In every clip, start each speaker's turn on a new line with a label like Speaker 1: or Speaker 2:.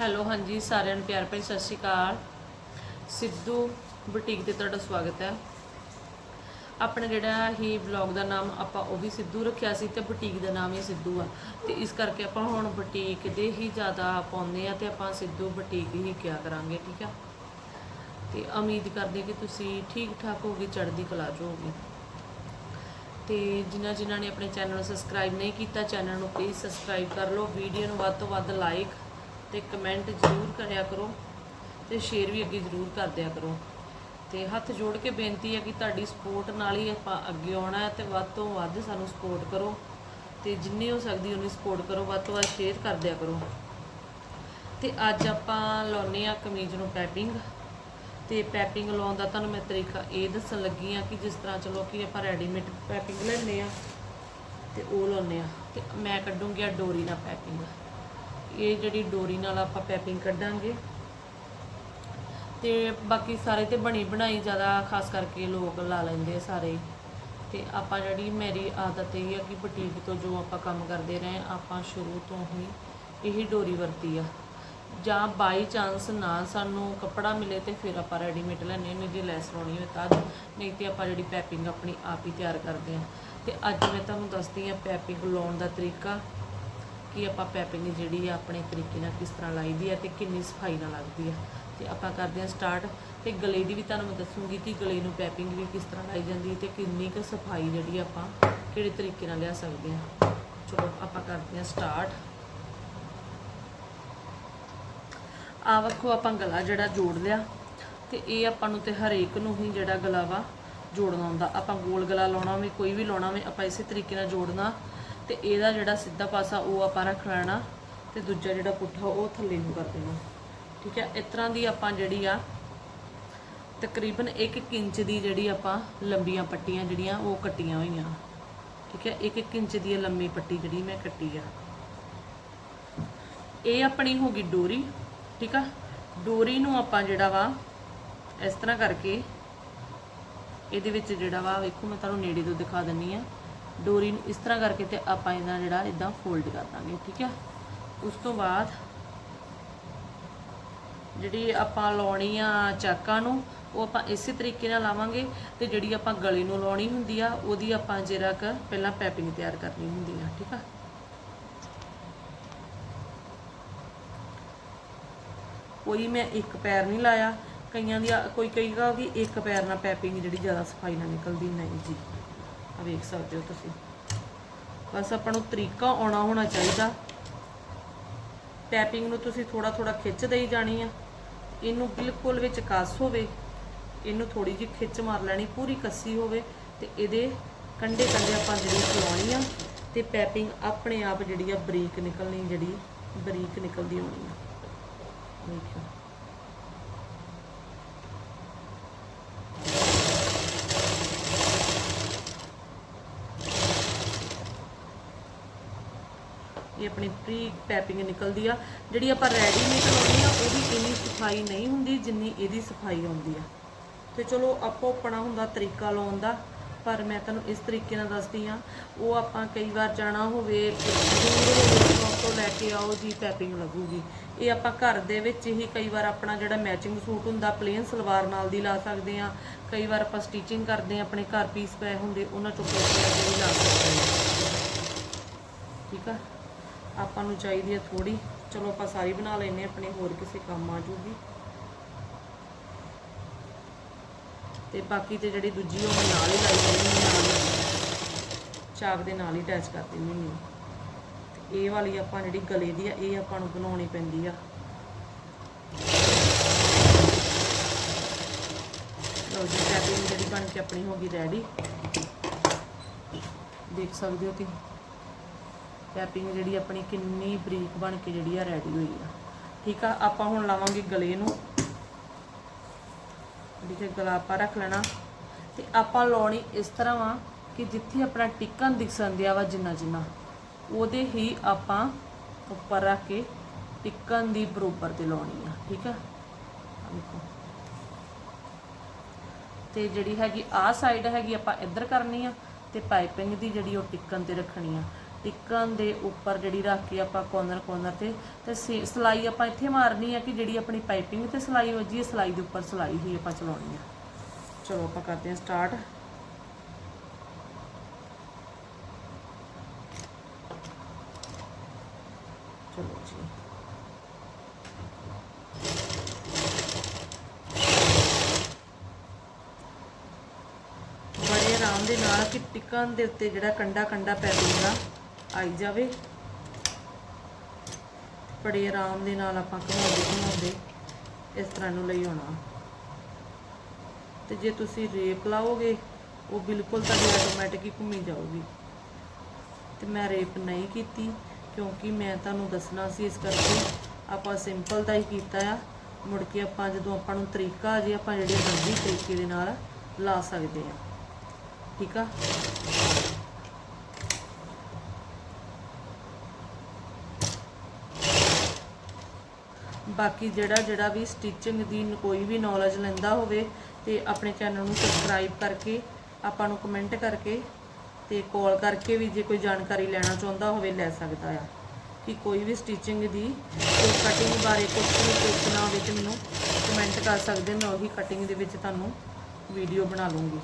Speaker 1: Hello, ਹਾਂਜੀ, ਸਾਰਿਆਂ ਨੂੰ ਪਿਆਰ ਭਰੀ ਸਤਿ ਸ਼੍ਰੀ ਅਕਾਲ। ਸਿੱਧੂ ਬੁਟੀਕ ਤੇ ਤੁਹਾਡਾ ਸਵਾਗਤ ਹੈ। ਆਪਣਾ ਜਿਹੜਾ ਹੀ ਬਲੌਗ ਦਾ ਨਾਮ ਆਪਾਂ ਉਹ ਵੀ ਸਿੱਧੂ ਰੱਖਿਆ ਸੀ ਤੇ ਬੁਟੀਕ ਦਾ ਨਾਮ ਹੀ ਸਿੱਧੂ ਆ। ਤੇ ਇਸ ਕਰਕੇ ਆਪਾਂ ਹੁਣ ਬੁਟੀਕ ਦੇ ਹੀ ਜ਼ਿਆਦਾ ਪਾਉਂਦੇ ਆ ਤੇ ਆਪਾਂ ਸਿੱਧੂ ਬੁਟੀਕ ਹੀ ਕਿਆ ਕਰਾਂਗੇ, ਠੀਕ ਆ? ਤੇ ਉਮੀਦ ਕਰਦੇ ਕਿ ਤੁਸੀਂ ਠੀਕ ਠਾਕ ਹੋਗੇ ਚੜ੍ਹਦੀ ਕਲਾ 'ਚ ਹੋਗੇ ਤੇ ਜਿਨ੍ਹਾਂ ਜਿਨ੍ਹਾਂ ਨੇ ਆਪਣੇ ਚੈਨਲ ਨੂੰ ਸਬਸਕ੍ਰਾਈਬ ਨਹੀਂ ਕੀਤਾ, ਚੈਨਲ ਨੂੰ ਪਲੀਜ਼ ਸਬਸਕ੍ਰਾਈਬ ਕਰ ਲਓ। ਵੀਡੀਓ ਨੂੰ ਵੱਧ ਤੋਂ ਵੱਧ ਲਾਈਕ ਤੇ ਕਮੈਂਟ ਜ਼ਰੂਰ ਕਰਿਆ ਕਰੋ ਤੇ ਸ਼ੇਅਰ ਵੀ ਅੱਗੇ ਜ਼ਰੂਰ ਕਰ ਦਿਆ ਕਰੋ। ਤੇ ਹੱਥ ਜੋੜ ਕੇ ਬੇਨਤੀ ਹੈ ਕਿ ਤੁਹਾਡੀ ਸਪੋਰਟ ਨਾਲ ਹੀ ਆਪਾਂ ਅੱਗੇ ਆਉਣਾ ਹੈ ਤੇ ਵੱਧ ਤੋਂ ਵੱਧ ਸਾਨੂੰ ਸਪੋਰਟ ਕਰੋ ਤੇ ਜਿੰਨੀ ਹੋ ਸਕਦੀ ਉਨੀ ਸਪੋਰਟ ਕਰੋ, ਵੱਧ ਤੋਂ ਵੱਧ ਸ਼ੇਅਰ ਕਰ ਦਿਆ ਕਰੋ। ਤੇ ਅੱਜ ਆਪਾਂ ਲਾਉਨੇ ਆ ਕਮੀਜ਼ ਨੂੰ ਪੈਪਿੰਗ ਤੇ ਪੈਪਿੰਗ ਲਾਉਣ ਦਾ ਤੁਹਾਨੂੰ ਮੈਂ ਤਰੀਕਾ ਇਹ ਦੱਸਣ ਲੱਗੀ ਆ ਕਿ ਜਿਸ ਤਰ੍ਹਾਂ ਚਲੋ ਕਿ ਆਪਾਂ ਰੈਡੀਮੇਡ ਪੈਪਿੰਗ ਲੈਂਦੇ ਆ ਤੇ ਉਹ ਲਾਉਨੇ ਆ ਤੇ ਮੈਂ ਕੱਢੂੰਗੀ ਆ ਡੋਰੀ ਨਾਲ ਪੈਪਿੰਗ ਇਹ ਜਿਹੜੀ ਡੋਰੀ ਨਾਲ ਆਪਾਂ ਪੈਪਿੰਗ ਕੱਢਾਂਗੇ। ਤੇ ਬਾਕੀ ਸਾਰੇ ਤੇ ਬਣੀ ਬਣਾਈ ਜ਼ਿਆਦਾ ਖਾਸ ਕਰਕੇ ਲੋਕ ਲਾ ਲੈਂਦੇ ਸਾਰੇ। ਹੀ। ਤੇ ਆਪਾਂ ਜਿਹੜੀ ਮੇਰੀ ਆਦਤ ਇਹ ਆ ਕਿ ਬੁਟੀਕ ਤੋਂ ਜੋ ਆਪਾਂ ਕੰਮ ਕਰਦੇ ਰਹੇ, ਆਪਾਂ ਸ਼ੁਰੂ ਤੋਂ ਹੀ ਇਹੀ ਡੋਰੀ ਵਰਤੀ ਆ। ਜਾਂ ਬਾਈ ਚਾਂਸ ਨਾ ਸਾਨੂੰ ਕੱਪੜਾ ਮਿਲੇ ਤੇ ਫਿਰ ਆਪਾਂ ਰੈਡੀਮੇਡ ਲੈਣੇ ਨੇ ਜੇ ਲੈਸ ਲਾਉਣੀ ਹੋਵੇ ਤਾਂ ਨਹੀਂ ਤੇ ਆਪਾਂ ਜਿਹੜੀ ਪੈਪਿੰਗ ਆਪਣੀ ਆਪ ਹੀ ਤਿਆਰ ਕਰਦੇ ਆ ਤੇ ਅੱਜ ਮੈਂ ਤੁਹਾਨੂੰ ਦੱਸਦੀ ਆ ਪੈਪਿੰਗ ਲਾਉਣ ਦਾ ਤਰੀਕਾ। ਕਿ ਆਪਾਂ ਪੈਪਿੰਗ ਜਿਹੜੀ ਆ ਆਪਣੇ ਤਰੀਕੇ ਨਾਲ ਕਿਸ ਤਰ੍ਹਾਂ ਲਾਈਦੀ ਆ ਤੇ ਕਿੰਨੀ ਸਫ਼ਾਈ ਨਾਲ ਲੱਗਦੀ ਆ। ਤੇ ਆਪਾਂ ਕਰਦੇ ਆ ਸਟਾਰਟ ਤੇ ਗਲੇ ਦੀ ਵੀ ਤੁਹਾਨੂੰ ਮੈਂ ਦੱਸੂਗੀ ਕਿ ਗਲੇ ਨੂੰ ਪੈਪਿੰਗ ਵੀ ਕਿਸ ਤਰ੍ਹਾਂ ਲਾਈ ਜਾਂਦੀ ਹੈ ਤੇ ਕਿੰਨੀ ਕੁ ਸਫ਼ਾਈ ਜਿਹੜੀ ਆਪਾਂ ਕਿਹੜੇ ਤਰੀਕੇ ਨਾਲ ਲਿਆ ਸਕਦੇ ਆ। ਚਲੋ ਆਪਾਂ ਕਰਦੇ ਆ ਸਟਾਰਟ ਆ ਵੇਖੋ ਆਪਾਂ ਗਲਾ ਜਿਹੜਾ ਜੋੜ ਲਿਆ ਤੇ ਇਹ ਆਪਾਂ ਨੂੰ ਤੇ ਹਰੇਕ ਨੂੰ ਹੀ ਜਿਹੜਾ ਗਲਾ ਵਾ ਜੋੜਨਾ ਹੁੰਦਾ। ਆਪਾਂ ਗੋਲ ਗਲਾ ਲਾਉਣਾ ਵੀ ਕੋਈ ਵੀ ਲਾਉਣਾ ਵੀ ਆਪਾਂ ਇਸੇ ਤਰੀਕੇ ਨਾਲ ਜੋੜਨਾ। ਤੇ ਇਹਦਾ ਜਿਹੜਾ ਸਿੱਧਾ ਪਾਸਾ ਉਹ ਆਪਾਂ ਰੱਖ ਲੈਣਾ ਤੇ ਦੂਜਾ ਜਿਹੜਾ ਪੁੱਠਾ ਉਹ ਥੱਲੇ ਨੂੰ ਕਰ ਦੇਣਾ। ਠੀਕ ਹੈ? ਇਸ ਤਰ੍ਹਾਂ ਦੀ ਆਪਾਂ ਜਿਹੜੀ ਆ ਤਕਰੀਬਨ 1 ਇੰਚ ਦੀ ਜਿਹੜੀ ਆਪਾਂ ਲੰਬੀਆਂ ਪੱਟੀਆਂ ਜਿਹੜੀਆਂ ਉਹ ਕੱਟੀਆਂ ਹੋਈਆਂ। ਠੀਕ ਹੈ? 1 ਇੰਚ ਦੀ ਲੰਮੀ ਪੱਟੀ ਜਿਹੜੀ ਮੈਂ ਕੱਟੀ ਆ। ਇਹ ਆਪਣੀ ਹੋ ਗਈ ਡੋਰੀ। ਠੀਕ ਆ? ਡੋਰੀ ਨੂੰ ਆਪਾਂ ਜਿਹੜਾ ਵਾ ਇਸ ਤਰ੍ਹਾਂ ਕਰਕੇ ਇਹਦੇ ਵਿੱਚ ਜਿਹੜਾ ਵਾ ਵੇਖੋ, ਮੈਂ ਤੁਹਾਨੂੰ ਨੇੜੇ ਤੋਂ ਦਿਖਾ ਦਿੰਨੀ ਆ। ਡੋਰੀ ਨੂੰ ਇਸ ਤਰ੍ਹਾਂ ਕਰਕੇ ਤੇ ਆਪਾਂ ਇਹਦਾ ਜਿਹੜਾ ਇਦਾਂ ਫੋਲਡ ਕਰ ਦਾਂਗੇ, ਠੀਕ ਹੈ ਉਸ ਤੋਂ ਬਾਅਦ ਜਿਹੜੀ ਆਪਾਂ ਲਾਉਣੀ ਆ ਚਾਕਾਂ ਨੂੰ, ਉਹ ਆਪਾਂ ਇਸੇ ਤਰੀਕੇ ਨਾਲ ਲਾਵਾਂਗੇ ਤੇ ਜਿਹੜੀ ਆਪਾਂ ਗਲੇ ਨੂੰ ਲਾਉਣੀ ਹੁੰਦੀ ਆ, ਉਹਦੀ ਆਪਾਂ ਜਿਹੜਾ ਕ ਪਹਿਲਾਂ ਪੈਪਿੰਗ ਤਿਆਰ ਕਰਨੀ ਹੁੰਦੀ ਆ, ਠੀਕ ਆ? ਕੋਈ ਮੈਂ ਇੱਕ ਪੈਰ ਨਹੀਂ ਲਾਇਆ, ਕਈਆਂ ਦੀ ਕੋਈ ਕਹੀਗਾ ਕਿ ਇੱਕ ਪੈਰ ਨਾਲ ਪੈਪਿੰਗ ਜਿਹੜੀ ਜ਼ਿਆਦਾ ਸਫ਼ਾਈ ਨਾਲ ਨਿਕਲਦੀ ਨਹੀਂ ਜੀ। ਵੇਖ ਸਕਦੇ ਹੋ ਤੁਸੀਂ। ਬਸ ਆਪਾਂ ਨੂੰ ਤਰੀਕਾ ਆਉਣਾ ਹੋਣਾ ਚਾਹੀਦਾ। ਪੈਪਿੰਗ ਨੂੰ ਤੁਸੀਂ ਥੋੜਾ ਥੋੜਾ ਖਿੱਚ ਦੇਈ ਜਾਣੀ ਆ। ਇਹਨੂੰ ਬਿਲਕੁਲ ਵਿੱਚ ਕੱਸ ਹੋਵੇ। ਇਹਨੂੰ ਥੋੜੀ ਜਿਹੀ ਖਿੱਚ ਮਾਰ ਲੈਣੀ, ਪੂਰੀ ਕੱਸੀ ਹੋਵੇ ਤੇ ਇਹਦੇ ਕੰਡੇ ਕੰਡੇ ਆਪਾਂ ਜਿਹੜੀ ਚਲਾਉਣੀ ਆ ਤੇ ਪੈਪਿੰਗ ਆਪਣੇ ਆਪ ਜਿਹੜੀ ਆ ਬਰੀਕ ਨਿਕਲਣੀ, ਜਿਹੜੀ ਬਰੀਕ ਨਿਕਲਦੀ ਹੋਣੀ ਆ। ਦੇਖਿਓ ਆਪਣੀ ਪ੍ਰੀ ਪੈਪਿੰਗ ਨਿਕਲਦੀ ਆ। ਜਿਹੜੀ ਆਪਾਂ ਰੈਡੀਮੇਡ ਲਾਉਂਦੇ ਆ, ਉਹਦੀ ਇੰਨੀ ਸਫ਼ਾਈ ਨਹੀਂ ਹੁੰਦੀ ਜਿੰਨੀ ਇਹਦੀ ਸਫ਼ਾਈ ਆਉਂਦੀ ਆ। ਤੇ ਚਲੋ, ਆਪੋ ਆਪਣਾ ਹੁੰਦਾ ਤਰੀਕਾ ਲਾਉਣ ਦਾ, ਪਰ ਮੈਂ ਤੁਹਾਨੂੰ ਇਸ ਤਰੀਕੇ ਨਾਲ ਦੱਸਦੀ ਆ, ਉਹ ਆਪਾਂ ਕਈ ਵਾਰ ਜਾਣਾ ਹੋਵੇ, ਦੂਰ ਹੋਵੇ ਤੋਂ ਲੈ ਕੇ ਆਓ ਜੀ, ਪੈਪਿੰਗ ਲੱਗੂਗੀ। ਇਹ ਆਪਾਂ ਘਰ ਦੇ ਵਿੱਚ ਹੀ ਕਈ ਵਾਰ ਆਪਣਾ ਜਿਹੜਾ ਮੈਚਿੰਗ ਸੂਟ ਹੁੰਦਾ ਪਲੇਨ ਸਲਵਾਰ ਨਾਲ ਦੀ ਲਾ ਸਕਦੇ ਆ। ਕਈ ਵਾਰ ਆਪਾਂ ਸਟਿਚਿੰਗ ਕਰਦੇ ਆ, ਆਪਣੇ ਘਰ ਪੀਸ ਪਏ ਹੁੰਦੇ, ਉਹਨਾਂ ਚੋਂ ਪੈਪਿੰਗ ਵੀ ਲਾ ਸਕਦੇ ਆ। ਠੀਕ ਆ? ਆਪਾਂ ਨੂੰ ਚਾਹੀਦੀ ਹੈ ਥੋੜੀ ਚਲੋ ਆਪਾਂ ਸਾਰੀ ਬਣਾ ਲੈਨੇ ਆਪਣੇ ਹੋਰ ਕਿਸੇ ਕੰਮ ਆ ਜੂਗੀ। ਤੇ ਬਾਕੀ ਤੇ ਜਿਹੜੀ ਦੂਜੀ ਉਹ ਮੈਂ ਨਾਲ ਹੀ ਲਾਈ ਦਿੰਦੀ ਨਾਲ ਚਾਕ ਦੇ ਨਾਲ ਹੀ ਅਟੈਚ ਕਰ ਦਿੰਦੀ ਹੁੰਦੀ ਤੇ ਇਹ ਵਾਲੀ ਆਪਾਂ ਜਿਹੜੀ ਗਲੇ ਦੀ ਆ, ਇਹ ਆਪਾਂ ਨੂੰ ਬਣਾਉਣੀ ਪੈਂਦੀ ਆ। ਲਓ ਜੀ ਪੈਕਿੰਗ ਜਿਹੜੀ ਬਣ ਕੇ ਆਪਣੀ ਹੋ ਗਈ ਰੈਡੀ ਦੇਖ ਸਕਦੇ ਹੋ ਤੁਸੀਂ। ਪੈਪਿੰਗ ਜਿਹੜੀ ਆਪਣੀ ਕਿੰਨੀ ਬਰੀਕ ਬਣ ਕੇ ਜਿਹੜੀ ਆ ਰੈਡੀ ਹੋਈ ਆ। ਠੀਕ ਆ, ਆਪਾਂ ਹੁਣ ਲਾਵਾਂਗੇ ਗਲੇ ਨੂੰ। ਠੀਕ ਹੈ, ਗਲਾ ਆਪਾਂ ਰੱਖ ਲੈਣਾ। ਤੇ ਆਪਾਂ ਲਾਉਣੀ ਇਸ ਤਰ੍ਹਾਂ ਵਾ ਕਿ ਜਿੱਥੇ ਆਪਣਾ ਟਿਕਨ ਦਿਖਣ ਦਿਆ ਵਾ ਜਿੰਨਾ ਜਿੰਨਾ, ਉਹਦੇ ਹੀ ਆਪਾਂ ਉੱਪਰ ਰੱਖ ਕੇ ਟਿੱਕਣ ਦੀ ਬਰੋਬਰ ਤੇ ਲਾਉਣੀ ਆ, ਠੀਕ ਆ? ਦੇਖੋ। ਤੇ ਜਿਹੜੀ ਹੈਗੀ, ਆਹ ਸਾਈਡ ਹੈਗੀ ਆਪਾਂ ਇੱਧਰ ਕਰਨੀ ਆ ਤੇ ਪਾਈਪਿੰਗ ਦੀ ਜਿਹੜੀ ਉਹ ਟਿੱਕਣ ਤੇ ਰੱਖਣੀ ਆ। ਟਿੱਕਣ ਦੇ ਉੱਪਰ ਜਿਹੜੀ ਰੱਖ ਕੇ ਆਪਾਂ ਕੋਰਨਰ ਕੋਰਨਰ ਤੇ ਤੇ ਸੇ- ਸਿਲਾਈ ਆਪਾਂ ਇੱਥੇ ਮਾਰਨੀ ਆ ਕਿ ਜਿਹੜੀ ਆਪਣੀ ਪਾਈਪਿੰਗ ਤੇ ਸਿਲਾਈ ਵੱਜੀ ਹੈ ਸਿਲਾਈ ਦੇ ਉੱਪਰ ਸਿਲਾਈ ਹੀ ਆਪਾਂ ਚਲਾਉਣੀ ਆ। ਚਲੋ ਆਪਾਂ ਕਰਦੇ ਹਾਂ ਸਟਾਰਟ ਚਲੋ ਜੀ। ਬੜੇ ਆਰਾਮ ਦੇ ਨਾਲ ਕਿ ਟਿਕਨ ਦੇ ਉੱਤੇ ਜਿਹੜਾ ਕੰਡਾ ਕੰਡਾ ਪੈ ਦਾ ਆਈ ਜਾਵੇ। ਬੜੇ ਆਰਾਮ ਦੇ ਨਾਲ ਆਪਾਂ ਘੁਮਾਉਂਦੇ ਘੁਮਾਉਂਦੇ ਇਸ ਤਰ੍ਹਾਂ ਨੂੰ ਲਈ ਆਉਣਾ। ਤੇ ਜੇ ਤੁਸੀਂ ਰੇਪ ਲਾਓਗੇ, ਉਹ ਬਿਲਕੁਲ ਤੁਹਾਡੀ ਆਟੋਮੈਟਿਕ ਹੀ ਘੁੰਮੀ ਜਾਊਗੀ। ਤੇ ਮੈਂ ਰੇਪ ਨਹੀਂ ਕੀਤੀ, ਕਿਉਂਕਿ ਮੈਂ ਤੁਹਾਨੂੰ ਦੱਸਣਾ ਸੀ ਇਸ ਕਰਕੇ ਆਪਾਂ ਸਿੰਪਲ ਦਾ ਹੀ ਕੀਤਾ ਆ। ਮੁੜ ਕੇ ਆਪਾਂ ਜਦੋਂ ਆਪਾਂ ਨੂੰ ਤਰੀਕਾ ਆ ਜੇ, ਆਪਾਂ ਜਿਹੜੇ ਮਰਜ਼ੀ ਤਰੀਕੇ ਦੇ ਨਾਲ ਲਾ ਸਕਦੇ ਆ। ਠੀਕ ਆ? ਬਾਕੀ ਜਿਹੜਾ ਜਿਹੜਾ ਵੀ ਸਟਿਚਿੰਗ ਦੀ ਕੋਈ ਵੀ ਨੌਲੇਜ ਲੈਂਦਾ ਹੋਵੇ ਤੇ ਆਪਣੇ ਚੈਨਲ ਨੂੰ ਸਬਸਕ੍ਰਾਈਬ ਕਰਕੇ ਆਪਾਂ ਨੂੰ ਕਮੈਂਟ ਕਰਕੇ ਤੇ ਕਾਲ ਕਰਕੇ ਵੀ ਜੇ ਕੋਈ ਜਾਣਕਾਰੀ ਲੈਣਾ ਚਾਹੁੰਦਾ ਹੋਵੇ ਲੈ ਸਕਦਾ ਆ। ਕਿ ਕੋਈ ਵੀ ਸਟਿਚਿੰਗ ਦੀ ਕੋਈ ਕਟਿੰਗ ਬਾਰੇ ਕੁਝ ਵੀ ਪੁੱਛਣਾ ਹੋਵੇ ਤੇ ਮੈਨੂੰ ਕਮੈਂਟ ਕਰ ਸਕਦੇ ਮੈਂ ਉਹੀ ਕਟਿੰਗ ਦੇ ਵਿੱਚ ਤੁਹਾਨੂੰ ਵੀਡੀਓ ਬਣਾ ਲੂੰਗੀ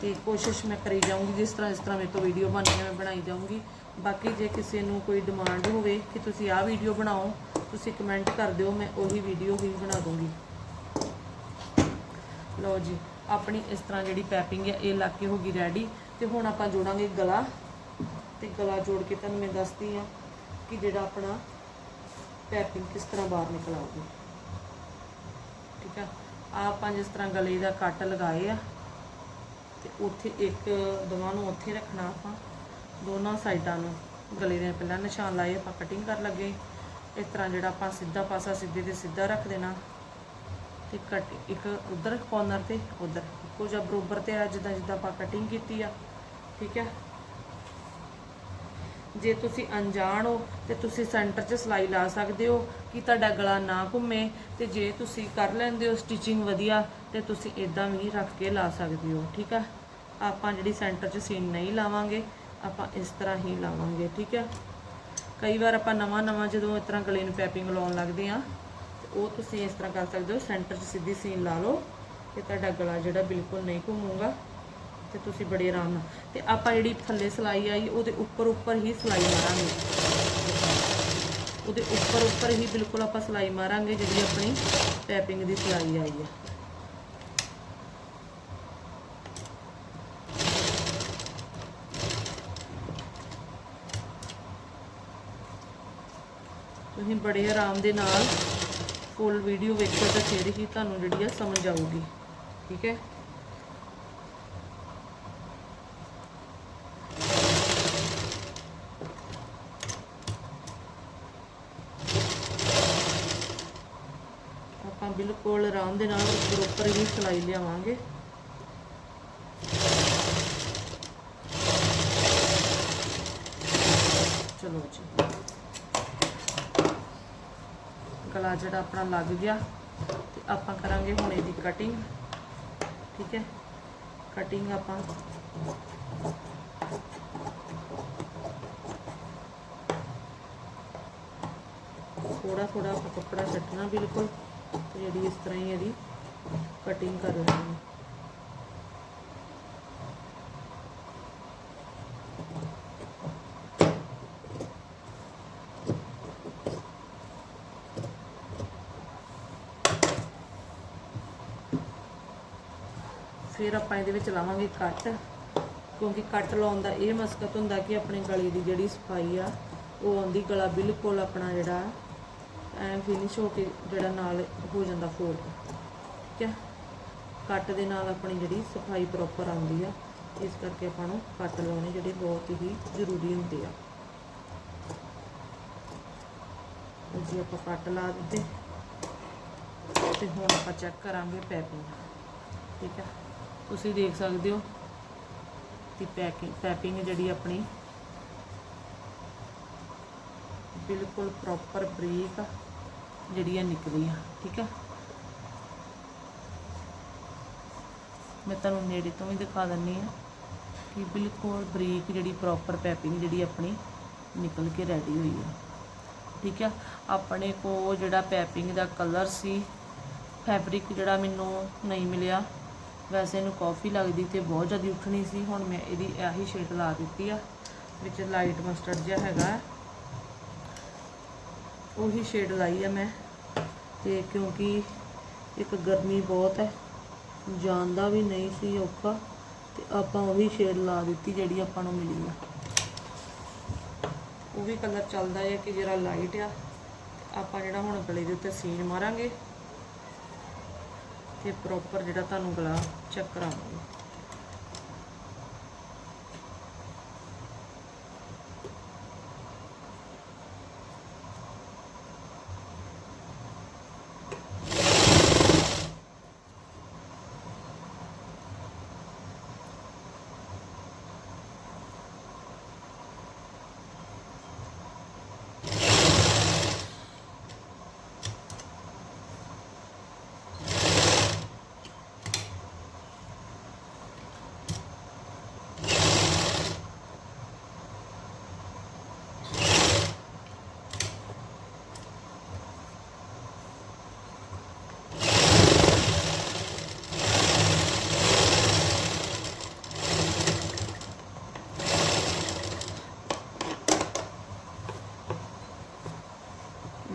Speaker 1: ਤੇ ਕੋਸ਼ਿਸ਼ ਮੈਂ ਕਰੀ ਜਾਊਂਗੀ ਜਿਸ ਤਰ੍ਹਾਂ ਇਸ ਤਰ੍ਹਾਂ ਮੇਰੇ ਤੋਂ ਵੀਡੀਓ ਬਣਨੀ ਹੈ ਮੈਂ ਬਣਾਈ ਜਾਊਂਗੀ। ਬਾਕੀ ਜੇ ਕਿਸੇ ਨੂੰ ਕੋਈ ਡਿਮਾਂਡ ਹੋਵੇ ਕਿ ਤੁਸੀਂ ਆਹ ਵੀਡੀਓ ਬਣਾਓ, ਤੁਸੀਂ ਕਮੈਂਟ ਕਰ ਦਿਓ, ਮੈਂ ਉਹੀ ਵੀਡੀਓ ਹੀ ਬਣਾ ਦੂੰਗੀ। ਲਓ ਜੀ, ਆਪਣੀ ਇਸ ਤਰ੍ਹਾਂ ਜਿਹੜੀ ਪੈਪਿੰਗ ਹੈ, ਇਹ ਲਾ ਕੇ ਹੋ ਗਈ ਰੈਡੀ ਤੇ ਹੁਣ ਆਪਾਂ ਜੋੜਾਂਗੇ ਗਲਾ ਤੇ ਗਲਾ ਜੋੜ ਕੇ ਤੁਹਾਨੂੰ ਮੈਂ ਦੱਸਦੀ ਆ ਕਿ ਜਿਹੜਾ ਆਪਣਾ ਪੈਪਿੰਗ ਕਿਸ ਤਰ੍ਹਾਂ ਬਾਹਰ ਨਿਕਲ ਆਊਗੀ। ਠੀਕ ਆ? ਆ ਆਪਾਂ ਜਿਸ ਤਰ੍ਹਾਂ ਗਲੇ ਦਾ ਕੱਟ ਲਗਾਏ ਆ ਤੇ ਉੱਥੇ ਇੱਕ, ਦੋਵਾਂ ਨੂੰ ਉੱਥੇ ਰੱਖਣਾ ਆਪਾਂ। ਦੋਨਾਂ ਸਾਈਡਾਂ ਨੂੰ ਗਲੇ ਦੇ ਪਹਿਲਾਂ ਨਿਸ਼ਾਨ ਲਾਏ, ਆਪਾਂ ਕਟਿੰਗ ਕਰ ਲੱਗੇ। ਇਸ ਤਰ੍ਹਾਂ ਜਿਹੜਾ ਆਪਾਂ ਸਿੱਧਾ ਪਾਸਾ ਸਿੱਧੇ ਤੇ ਸਿੱਧਾ ਰੱਖ ਦੇਣਾ। ਤੇ ਕਟ ਇੱਕ ਉਧਰ ਕੋਰਨਰ ਤੇ ਉਧਰ। ਇੱਕੋ ਜਿਹਾ ਬਰੋਬਰ ਤੇ ਆ, ਜਿੱਦਾਂ ਜਿੱਦਾਂ ਆਪਾਂ ਕਟਿੰਗ ਕੀਤੀ ਆ। ਠੀਕ ਹੈ ਜੇ ਤੁਸੀਂ ਅਣਜਾਣ ਹੋ, ਤੇ ਤੁਸੀਂ ਸੈਂਟਰ 'ਚ ਸਲਾਈ ਲਾ ਸਕਦੇ ਹੋ ਕਿ ਤੁਹਾਡਾ ਗਲਾ ਨਾ ਘੁੰਮੇ। ਤੇ ਜੇ ਤੁਸੀਂ ਕਰ ਲੈਂਦੇ ਹੋ ਸਟਿਚਿੰਗ ਵਧੀਆ, ਤੇ ਤੁਸੀਂ ਇਦਾਂ ਵੀ ਰੱਖ ਕੇ ਲਾ ਸਕਦੇ ਹੋ। ਠੀਕ ਆ? ਆਪਾਂ ਜਿਹੜੀ ਸੈਂਟਰ 'ਚ ਸੀਨ ਨਹੀਂ ਲਾਵਾਂਗੇ। ਆਪਾਂ ਇਸ ਤਰ੍ਹਾਂ ਹੀ ਲਾਵਾਂਗੇ, ਠੀਕ ਹੈ? ਕਈ ਵਾਰ ਆਪਾਂ ਨਵਾਂ ਨਵਾਂ ਜਦੋਂ ਇਸ ਤਰ੍ਹਾਂ ਗਲੇ ਨੂੰ ਪੈਪਿੰਗ ਲਾਉਣ ਲੱਗਦੇ ਆ ਉਹ ਤੁਸੀਂ ਇਸ ਤਰ੍ਹਾਂ ਕਰ ਸਕਦੇ ਹੋ, ਸੈਂਟਰ 'ਚ ਸਿੱਧੀ ਸੀਨ ਲਾ ਲਓ ਤੇ ਤੁਹਾਡਾ ਗਲਾ ਜਿਹੜਾ ਬਿਲਕੁਲ ਨਹੀਂ ਘੁੰਮੂਗਾ ਤੇ ਤੁਸੀਂ ਬੜੇ ਆਰਾਮ ਨਾਲ, ਤੇ ਆਪਾਂ ਜਿਹੜੀ ਥੱਲੇ ਸਲਾਈ ਆਈ, ਉਹਦੇ ਉੱਪਰ ਉੱਪਰ ਹੀ ਸਲਾਈ ਮਾਰਾਂਗੇ। ਉਹਦੇ ਉੱਪਰ ਉੱਪਰ ਹੀ ਬਿਲਕੁਲ ਆਪਾਂ ਸਲਾਈ ਮਾਰਾਂਗੇ ਜਿਹੜੀ ਆਪਣੀ ਪੈਪਿੰਗ ਦੀ ਸਲਾਈ ਆਈ ਹੈ। ਤੁਸੀਂ ਬੜੇ ਆਰਾਮ ਦੇ ਨਾਲ ਫੁੱਲ ਵੀਡੀਓ ਵੇਖੋ ਤਾਂ ਫਿਰ ਹੀ ਤੁਹਾਨੂੰ ਜਿਹੜੀ ਆ ਸਮਝ ਆਊਗੀ। ਠੀਕ ਹੈ? ਆਪਾਂ ਬਿਲਕੁਲ ਆਰਾਮ ਦੇ ਨਾਲ ਉੱਪਰ ਉੱਪਰ ਹੀ ਸਿਲਾਈ ਲਿਆਵਾਂਗੇ। ਚਲੋ ਜੀ। ਗਲਾ ਜਿਹੜਾ ਆਪਣਾ ਲੱਗ ਗਿਆ, ਤੇ ਆਪਾਂ ਕਰਾਂਗੇ ਹੁਣ ਇਹਦੀ ਕਟਿੰਗ ਠੀਕ ਹੈ? ਕਟਿੰਗ ਆਪਾਂ ਥੋੜਾ ਥੋੜਾ ਕੱਪੜਾ ਛੱਡਣਾ ਬਿਲਕੁਲ ਜਿਹੜੀ ਇਸ ਤਰ੍ਹਾਂ ਹੀ ਇਹਦੀ ਕਟਿੰਗ ਕਰ ਲੈਣੀ ਹੈ। ਫਿਰ ਆਪਾਂ ਇਹਦੇ ਵਿੱਚ ਲਾਵਾਂਗੇ ਕੱਟ, ਕਿਉਂਕਿ ਕੱਟ ਲਾਉਣ ਦਾ ਇਹ ਮਸਕਤ ਹੁੰਦਾ ਕਿ ਆਪਣੇ ਗਲੇ ਦੀ ਜਿਹੜੀ ਸਫ਼ਾਈ ਆ, ਉਹ ਆਉਂਦੀ ਗਲਾ ਬਿਲਕੁਲ ਆਪਣਾ ਜਿਹੜਾ ਐ ਫਿਨਿਸ਼ ਹੋ ਕੇ ਜਿਹੜਾ ਨਾਲ ਹੋ ਜਾਂਦਾ ਫੋਲਡ ਠੀਕ ਹੈ? ਕੱਟ ਦੇ ਨਾਲ ਆਪਣੀ ਜਿਹੜੀ ਸਫ਼ਾਈ ਪ੍ਰੋਪਰ ਆਉਂਦੀ ਆ, ਇਸ ਕਰਕੇ ਆਪਾਂ ਨੂੰ ਕੱਟ ਲਾਉਣੇ ਜਿਹੜੇ ਬਹੁਤ ਹੀ ਜ਼ਰੂਰੀ ਹੁੰਦੇ ਆ। ਜੀ, ਆਪਾਂ ਕੱਟ ਲਾ ਦਿੱਤੇ ਤੇ ਹੁਣ ਆਪਾਂ ਚੈੱਕ ਕਰਾਂਗੇ ਪੈਕਿੰਗ ਠੀਕ ਹੈ? ਤੁਸੀਂ ਦੇਖ ਸਕਦੇ ਹੋ ਕਿ ਪੈਕਿੰਗ ਪੈਪਿੰਗ ਜਿਹੜੀ ਆਪਣੀ ਬਿਲਕੁਲ ਪ੍ਰੋਪਰ ਬਰੀਕ ਜਿਹੜੀ ਆ ਨਿਕਲੀ ਆ ਠੀਕ ਆ? ਮੈਂ ਤੁਹਾਨੂੰ ਨੇੜੇ ਤੋਂ ਵੀ ਦਿਖਾ ਦਿੰਨੀ ਆ ਕਿ ਬਿਲਕੁਲ ਬਰੀਕ ਜਿਹੜੀ ਪ੍ਰੋਪਰ ਪੈਪਿੰਗ ਜਿਹੜੀ ਆਪਣੀ ਨਿਕਲ ਕੇ ਰੈਡੀ ਹੋਈ ਆ, ਠੀਕ ਆ? ਆਪਣੇ ਕੋ ਜਿਹੜਾ ਪੈਪਿੰਗ ਦਾ ਕਲਰ ਸੀ ਫੈਬਰਿਕ ਜਿਹੜਾ ਮੈਨੂੰ ਨਹੀਂ ਮਿਲਿਆ ਵੈਸੇ ਇਹਨੂੰ ਕਾਫੀ ਲੱਗਦੀ ਤੇ ਬਹੁਤ ਜ਼ਿਆਦਾ ਉੱਠਣੀ ਸੀ, ਹੁਣ ਮੈਂ ਇਹਦੀ ਆਹੀ ਸ਼ੇਡ ਲਾ ਦਿੱਤੀ ਆ, ਵਿੱਚ ਲਾਈਟ ਮਸਟਰਡ ਜਿਹਾ ਹੈਗਾ। ਉਹੀ ਸ਼ੇਡ ਲਾਈ ਆ ਮੈਂ, ਤੇ ਕਿਉਂਕਿ ਇੱਕ ਗਰਮੀ ਬਹੁਤ ਹੈ ਜਾਣਦਾ ਵੀ ਨਹੀਂ ਸੀ ਔਖਾ, ਤੇ ਆਪਾਂ ਉਹੀ ਸ਼ੇਡ ਲਾ ਦਿੱਤੀ ਜਿਹੜੀ ਆਪਾਂ ਨੂੰ ਮਿਲੀ ਆ। ਉਹ ਵੀ ਕਲਰ ਚੱਲਦਾ ਹੈ ਕਿ ਜਿਹੜਾ ਲਾਈਟ ਆ ਆਪਾਂ ਜਿਹੜਾ ਹੁਣ ਗਲੇ ਦੇ ਉੱਤੇ ਸੀਨ ਮਾਰਾਂਗੇ ਤੇ ਪ੍ਰੋਪਰ ਜਿਹੜਾ ਤੁਹਾਨੂੰ ਗਲਾ ਚੈੱਕ ਕਰਾਵਾਂਗੇ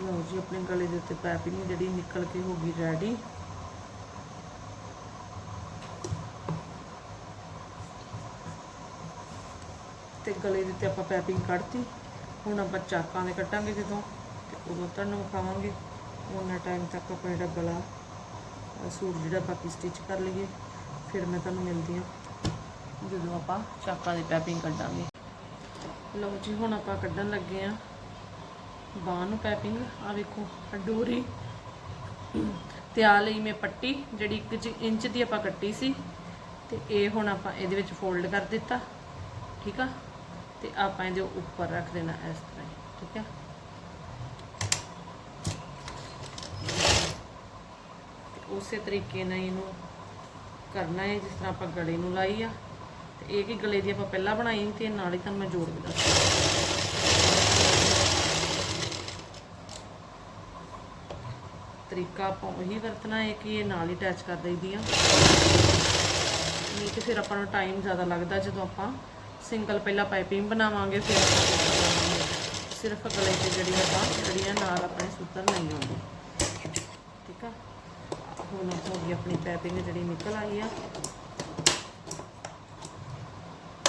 Speaker 1: ਲਓ ਜੀ ਆਪਣੇ ਪੈਪਿੰਗ ਜਿਹੜੀ ਨਿਕਲ ਕੇ ਹੋ ਗਈ ਰੈਡੀ ਤੇ ਗਲੇ ਦੇ ਉੱਤੇ ਆਪਾਂ ਪੈਪਿੰਗ ਕੱਢਤੀ। ਹੁਣ ਆਪਾਂ ਚਾਕਾਂ ਦੇ ਕੱਟਾਂਗੇ ਜਦੋਂ, ਤੇ ਉਦੋਂ ਤੁਹਾਨੂੰ ਵਿਖਾਵਾਂਗੇ। ਉਹਨਾਂ ਟਾਈਮ ਤੱਕ ਆਪਾਂ ਜਿਹੜਾ ਗਲਾ ਸੂਟ ਜਿਹੜਾ ਬਾਕੀ ਸਟਿਚ ਕਰ ਲਈਏ। ਫਿਰ ਮੈਂ ਤੁਹਾਨੂੰ ਮਿਲਦੀ ਹਾਂ, ਜਦੋਂ ਆਪਾਂ ਚਾਕਾਂ ਦੀ ਪੈਪਿੰਗ ਕੱਢਾਂਗੇ। ਲਓ ਜੀ, ਹੁਣ ਆਪਾਂ ਕੱਢਣ ਲੱਗੇ ਆ ਬਾਂਹ ਨੂੰ ਪੈਪਿੰਗ ਆ ਵੇਖੋ ਆਹ ਡੋਰੀ। ਤੇ ਆ ਲਈ ਮੈਂ ਪੱਟੀ ਜਿਹੜੀ 1 ਇੰਚ ਦੀ ਆਪਾਂ ਕੱਟੀ ਸੀ। ਤੇ ਇਹ ਹੁਣ ਆਪਾਂ ਇਹਦੇ ਵਿੱਚ ਫੋਲਡ ਕਰ ਦਿੱਤਾ ਠੀਕ ਆ? ਤੇ ਆਪਾਂ ਇਹਦੇ ਉੱਪਰ ਰੱਖ ਦੇਣਾ ਇਸ ਤਰ੍ਹਾਂ ਹੀ, ਠੀਕ ਆ? ਉਸੇ ਤਰੀਕੇ ਨਾਲ ਇਹਨੂੰ ਕਰਨਾ ਹੈ ਜਿਸ ਤਰ੍ਹਾਂ ਆਪਾਂ ਗਲੇ ਨੂੰ ਲਾਈ ਆ। ਤੇ ਇਹ ਕੀ ਗਲੇ ਦੀ ਆਪਾਂ ਪਹਿਲਾਂ ਬਣਾਈ ਤੇ ਨਾਲ ਹੀ ਤੁਹਾਨੂੰ ਮੈਂ ਜੋੜ ਵੀ ਦੱਸਾਂ ਤਰੀਕਾ ਆਪਾਂ ਉਹੀ ਵਰਤਣਾ ਹੈ ਕਿ ਇਹ ਨਾਲ ਹੀ ਅਟੈਚ ਕਰ ਦਈਦੀਆਂ। ਨਹੀਂ ਤੇ ਫਿਰ ਆਪਾਂ ਨੂੰ ਟਾਈਮ ਜ਼ਿਆਦਾ ਲੱਗਦਾ ਜਦੋਂ ਆਪਾਂ ਸਿੰਗਲ ਪਹਿਲਾਂ ਪਾਈਪਿੰਗ ਬਣਾਵਾਂਗੇ, ਫਿਰ ਸਿਰਫ ਗਲੇ ਤੇ ਜਿਹੜੀ ਆਪਾਂ, ਜਿਹੜੀਆਂ ਨਾਲ ਆਪਣੇ ਸੂਤਰ ਨਹੀਂ ਆਉਂਦੇ ਠੀਕ ਆ? ਹੁਣ ਹੋ ਗਈ ਆਪਣੀ ਪਾਈਪਿੰਗ ਜਿਹੜੀ ਨਿਕਲ ਆਈ ਆ।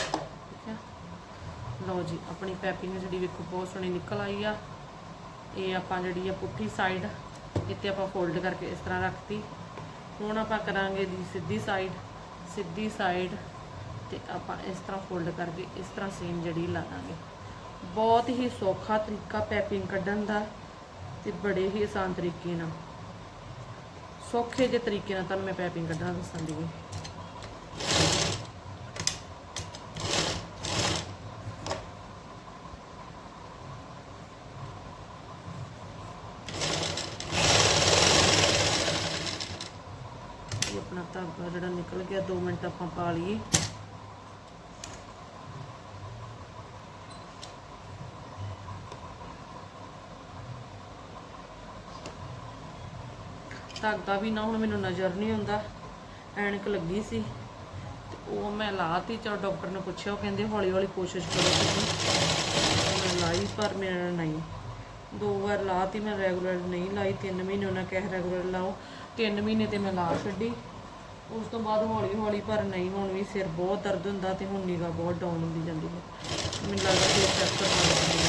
Speaker 1: ਠੀਕ ਆ? ਲਓ ਜੀ, ਆਪਣੀ ਪੈਪਿੰਗ ਜਿਹੜੀ ਵੇਖੋ, ਬਹੁਤ ਸੋਹਣੀ ਨਿਕਲ ਆਈ ਆ। ਇਹ ਆਪਾਂ ਜਿਹੜੀ ਆ ਪੁੱਠੀ ਸਾਈਡ ਇੱਥੇ ਆਪਾਂ ਫੋਲਡ ਕਰਕੇ ਇਸ ਤਰ੍ਹਾਂ ਰੱਖਤੀ। ਹੁਣ ਆਪਾਂ ਕਰਾਂਗੇ ਦੀ ਸਿੱਧੀ ਸਾਈਡ ਸਿੱਧੀ ਸਾਈਡ ਤੇ ਆਪਾਂ ਇਸ ਤਰ੍ਹਾਂ ਫੋਲਡ ਕਰਕੇ ਇਸ ਤਰ੍ਹਾਂ ਸੀਨ ਜਿਹੜੀ ਲਾ ਦਾਂਗੇ। ਬਹੁਤ ਹੀ ਸੌਖਾ ਤਰੀਕਾ ਪੈਪਿੰਗ ਕੱਢਣ ਦਾ ਤੇ ਬੜੇ ਹੀ ਆਸਾਨ ਤਰੀਕੇ ਨਾਲ। ਸੌਖੇ ਜਿਹੇ ਤਰੀਕੇ ਨਾਲ ਤੁਹਾਨੂੰ ਮੈਂ ਪੈਪਿੰਗ ਕੱਢਣਾ ਦੱਸਣ ਦੀ ਇਹ ਆਪਣਾ ਧਾਗਾ ਜਿਹੜਾ ਨਿਕਲ ਗਿਆ 2 ਮਿੰਟ ਆਪਾਂ ਪਾ ਲਈਏ ਧਾਗਾ ਵੀ ਨਾ, ਹੁਣ ਮੈਨੂੰ ਨਜ਼ਰ ਨਹੀਂ ਆਉਂਦਾ। ਐਨਕ ਲੱਗੀ ਸੀ। ਤੇ ਉਹ ਮੈਂ ਲਾਤੀ, ਚਲੋ ਡਾਕਟਰ ਨੇ ਪੁੱਛਿਆ, ਉਹ ਕਹਿੰਦੇ ਹੌਲੀ ਹੌਲੀ ਕੋਸ਼ਿਸ਼ ਕਰੋ ਤੁਸੀਂ। ਮੈਂ ਲਾਈ, ਪਰ ਮੇਰਾ ਨਹੀਂ। ਦੋ ਵਾਰ ਲਾਤੀ, ਮੈਂ ਰੈਗੂਲਰ ਨਹੀਂ ਲਾਈ। 3 ਮਹੀਨੇ ਉਹਨਾਂ ਕਹਿ ਰੈਗੂਲਰ ਲਾਓ। 3 ਮਹੀਨੇ ਤੇ ਮੈਂ ਲਾ ਛੱਡੀ। ਉਸ ਤੋਂ ਬਾਅਦ ਹੌਲੀ ਹੌਲੀ ਪਰ ਨਹੀਂ, ਹੁਣ ਵੀ ਸਿਰ ਬਹੁਤ ਦਰਦ ਹੁੰਦਾ ਤੇ ਹੁਣ ਨਿਗਾ ਬਹੁਤ ਡਾਊਨ ਹੁੰਦੀ ਜਾਂਦੀ ਹੈ। ਮੈਨੂੰ ਲੱਗਦਾ ਕਿ ਚੈੱਕ ਕਰਨਾ ਚਾਹੀਦਾ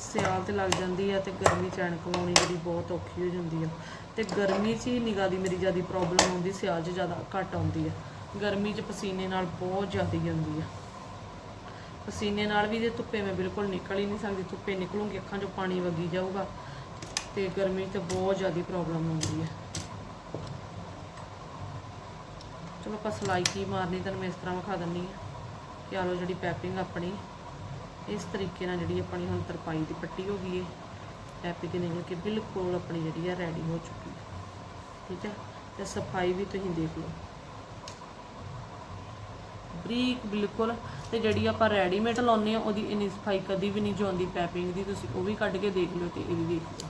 Speaker 1: ਸਿਆਲ ਤੇ ਲੱਗ ਜਾਂਦੀ ਆ ਤੇ ਗਰਮੀ ਚ ਐਨਕ ਲਾਉਣੀ ਜਿਹੜੀ ਬਹੁਤ ਔਖੀ ਹੋ ਜਾਂਦੀ ਆ। ਤੇ ਗਰਮੀ 'ਚ ਹੀ ਨਿਗਾਹ ਦੀ ਮੇਰੀ ਜ਼ਿਆਦਾ ਪ੍ਰੋਬਲਮ ਆਉਂਦੀ, ਸਿਆਲ 'ਚ ਜ਼ਿਆਦਾ ਘੱਟ ਆਉਂਦੀ ਆ। ਗਰਮੀ 'ਚ ਪਸੀਨੇ ਨਾਲ ਬਹੁਤ ਜ਼ਿਆਦਾ ਜਾਂਦੀ ਆ। ਪਸੀਨੇ ਨਾਲ ਵੀ ਜੇ ਧੁੱਪੇ ਮੈਂ ਬਿਲਕੁਲ ਨਿਕਲ ਹੀ ਨਹੀਂ ਸਕਦੀ, ਧੁੱਪੇ ਨਿਕਲੂੰਗੀ, ਅੱਖਾਂ 'ਚੋਂ ਪਾਣੀ ਵਗੀ ਜਾਊਗਾ ਤੇ ਗਰਮੀ 'ਚ ਤੇ ਬਹੁਤ ਜ਼ਿਆਦਾ ਪ੍ਰੋਬਲਮ ਆਉਂਦੀ ਹੈ। ਚਲੋ ਆਪਾਂ ਸਲਾਈ ਕੀ ਮਾਰਨੀ ਤੁਹਾਨੂੰ ਮੈਂ ਇਸ ਤਰ੍ਹਾਂ ਵਿਖਾ ਦਿੰਨੀ ਆ ਕਿ ਆਹ ਲਓ ਜਿਹੜੀ ਪੈਪਿੰਗ ਆਪਣੀ, ਇਸ ਤਰੀਕੇ ਨਾਲ ਜਿਹੜੀ ਆਪਣੀ ਹੁਣ ਤਰਪਾਈ ਦੀ ਪੱਟੀ ਹੋ ਗਈ ਹੈ ਪੈਪਿੰਗ ਨਿਕਲ ਕੇ ਬਿਲਕੁਲ ਆਪਣੀ ਜਿਹੜੀ ਆ ਰੈਡੀ ਹੋ ਚੁੱਕੀ ਹੈ। ਠੀਕ ਹੈ? ਤੇ ਸਫ਼ਾਈ ਵੀ ਤੁਸੀਂ ਦੇਖ ਲਓ। ਬਰੀਕ ਬਿਲਕੁਲ, ਤੇ ਜਿਹੜੀ ਆਪਾਂ ਰੈਡੀਮੇਡ ਲਾਉਂਦੇ ਆ ਉਹਦੀ ਇੰਨੀ ਸਫ਼ਾਈ ਕਦੀ ਵੀ ਨਹੀਂ ਜਾਂਦੀ ਪੈਪਿੰਗ ਦੀ, ਤੁਸੀਂ ਉਹ ਵੀ ਕੱਢ ਕੇ ਦੇਖ ਲਿਓ ਤੇ ਇਹ ਵੀ ਦੇਖ ਲਿਓ।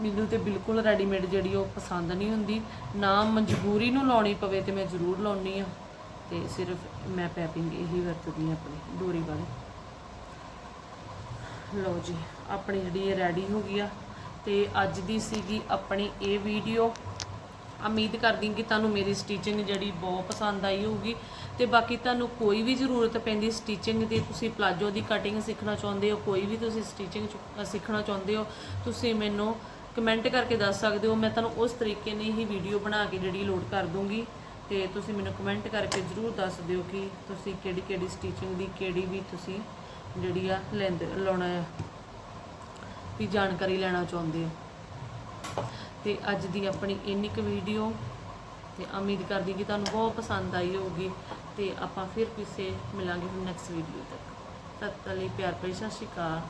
Speaker 1: ਮੈਨੂੰ ਤੇ ਬਿਲਕੁਲ ਰੈਡੀਮੇਡ ਜਿਹੜੀ ਉਹ ਪਸੰਦ ਨਹੀਂ ਹੁੰਦੀ। ਨਾ ਮਜਬੂਰੀ ਨੂੰ ਲਾਉਣੀ ਪਵੇ ਤੇ ਮੈਂ ਜ਼ਰੂਰ ਲਾਉਣੀ ਆ ਤੇ ਸਿਰਫ ਮੈਂ ਪੈਪਿੰਗ ਇਹੀ ਵਰਤਦੀ ਹਾਂ ਆਪਣੀ, ਡੋਰੀ ਵਾਲੀ। ਲਓ ਜੀ, ਆਪਣੀ ਜਿਹੜੀ ਇਹ ਰੈਡੀ ਹੋ ਗਈ ਆ, ਤੇ ਅੱਜ ਦੀ ਸੀਗੀ ਆਪਣੀ ਇਹ ਵੀਡੀਓ। ਉਮੀਦ ਕਰਦੀ ਹਾਂ ਕਿ ਤੁਹਾਨੂੰ ਮੇਰੀ ਸਟਿਚਿੰਗ ਜਿਹੜੀ ਬਹੁਤ ਪਸੰਦ ਆਈ ਹੋਊਗੀ। ਤੇ ਬਾਕੀ ਤੁਹਾਨੂੰ ਕੋਈ ਵੀ ਜ਼ਰੂਰਤ ਪੈਂਦੀ ਸਟਿਚਿੰਗ ਦੀ, ਤੁਸੀਂ ਪਲਾਜੋ ਦੀ ਕਟਿੰਗ ਸਿੱਖਣਾ ਚਾਹੁੰਦੇ ਹੋ, ਕੋਈ ਵੀ ਤੁਸੀਂ ਸਟਿਚਿੰਗ ਸਿੱਖਣਾ ਚਾਹੁੰਦੇ ਹੋ, ਤੁਸੀਂ ਮੈਨੂੰ ਕਮੈਂਟ ਕਰਕੇ ਦੱਸ ਸਕਦੇ ਹੋ। ਮੈਂ ਤੁਹਾਨੂੰ ਉਸ ਤਰੀਕੇ ਨਾਲ ਹੀ ਵੀਡੀਓ ਬਣਾ ਕੇ ਜਿਹੜੀ ਲੋਡ ਕਰ ਦੂੰਗੀ ਤੇ ਤੁਸੀਂ ਮੈਨੂੰ ਕਮੈਂਟ ਕਰਕੇ ਜ਼ਰੂਰ ਦੱਸ ਦਿਓ ਕਿ ਤੁਸੀਂ ਕਿਹੜੀ ਕਿਹੜੀ ਸਟਿਚਿੰਗ ਦੀ, ਕਿਹੜੀ ਵੀ ਤੁਸੀਂ ਜਿਹੜੀ ਆ ਲੈਂਦੇ, ਲਾਉਣਾ ਆ, ਵੀ ਜਾਣਕਾਰੀ ਲੈਣਾ ਚਾਹੁੰਦੇ ਹੋ। ਤੇ ਅੱਜ ਦੀ ਆਪਣੀ ਇੰਨੀ ਕੁ ਵੀਡੀਓ ਤੇ ਉਮੀਦ ਕਰਦੀ ਕਿ ਤੁਹਾਨੂੰ ਬਹੁਤ ਪਸੰਦ ਆਈ ਹੋਊਗੀ ਤੇ ਆਪਾਂ ਫਿਰ ਕਿਸੇ ਮਿਲਾਂਗੇ ਹੁਣ ਨੈਕਸਟ ਵੀਡੀਓ ਤੱਕ। ਤਦ ਤੱਕ ਲਈ ਪਿਆਰ ਭਰੀ ਸਤਿ ਸ਼੍ਰੀ ਅਕਾਲ।